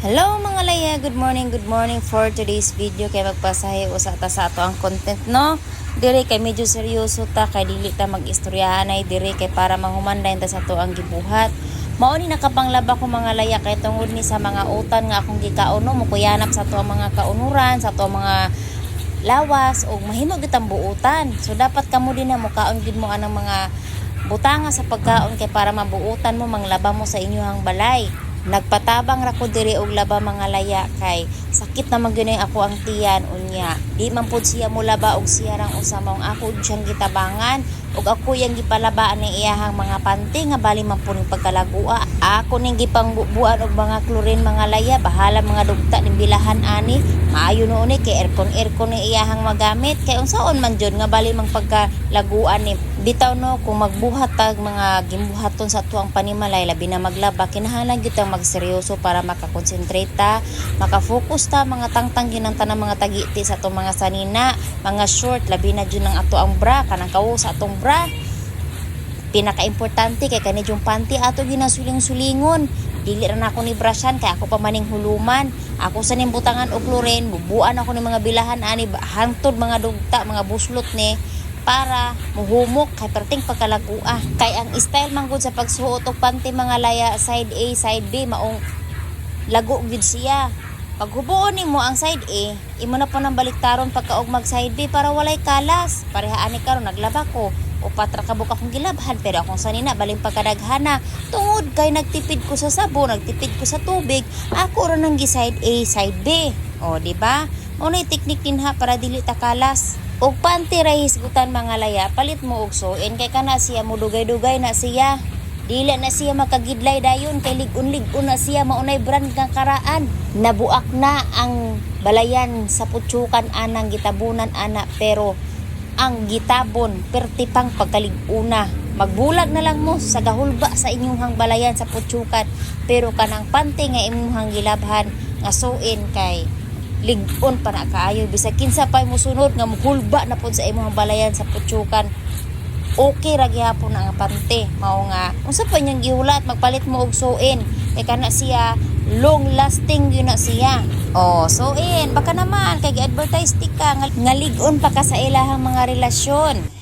Hello mga laya, good morning, good morning for today's video kay magpasahe usa ta sa ato ang content no. Dire kay medyo seryoso ta kay dili ta mag-istoryahan ay dire kay para mahumandayon ta sa ato ang gibuhat. Mao ni nakapanglaba ko mga laya kay tungod ni sa mga utan nga akong gikaon no mukuyanap sa ato ang mga kaunuran, sa ato ang mga lawas o mahimo gyud ang buutan. So dapat kamo din na mukaon gid mo anang mga butanga sa pagkaon kay para mabuutan mo manglaba mo sa inyong balay. Nagpatabang ra ko diri og laba mga laya kay sakit naman gyud ako ang tiyan unya. Di man pud siya mo laba og siya rang usa maong ako siyang gitabangan ug ako yang gipalabaan ni iyahang mga panty nga bali man po ning pagkalagua. Ako ning gipangbuan og mga klorin mga laya bahala mga dugta ning bilahan ani. Maayo noon ni kay aircon aircon ni iyahang magamit kay unsaon man jud nga bali mang pagkalaguan ni bitaw no kung magbuhat tag mga gimbuhaton sa tuang panimalay labi na maglaba kinahanglan gyud magseryoso para makakonsentrate ta makafocus ta mga tangtang ginang tanang mga tagiti sa atong mga sanina mga short labi na jud ng ato ang bra kanang kawo sa atong bra. Pinaka-importante kay kani yung panty ato ginasuling-sulingon. Dili ra ako ni brasyan kay ako pa maning huluman. Ako sa nimbutangan og klorin bubuan ako ni mga bilahan ani hangtod mga dugta mga buslot ni para muhumok kay perting pagkalagua kay ang style man gud sa pagsuot og panty mga laya side A side B maong lago gid siya. Pag hubuon nimo ang side A imo na po nang baliktaron pagkaog mag side B para walay kalas. Pareha ani karon naglaba ko. O patra ka buka kong gilabhan pero akong sanina baling pagkadaghana. Tungod kay nagtipid ko sa sabo nagtipid ko sa tubig ako ra nang gi side A side B. O di ba? Unay teknik din ha para dili ta kalas og panty ra hisgutan mga laya palit mo og suin kay kana siya mo dugay-dugay na siya Dili na siya makagidlay dayon kay ligon-ligon na siya maunay brand ng karaan. Nabuak na ang balayan sa putsukan anang gitabunan ana pero ang gitabon pertipang pagkaliguna. Magbulag na lang mo sa gahulba sa inyong hang balayan sa putsukan pero kanang pante nga imong hang gilabhan nga suin kay ligon pa na kaayo. Bisag kinsa pa mo sunod nga muhulba na pud sa imong balayan sa putsukan okay ra gyapon ang pante. Mao nga unsa pa niyang gihulat? Magpalit mo og suin. Kay kana siya long lasting yun na siya. Oh suin. Baka naman kay advertise ti ka nga ligon pa ka sa ilahang mga relasyon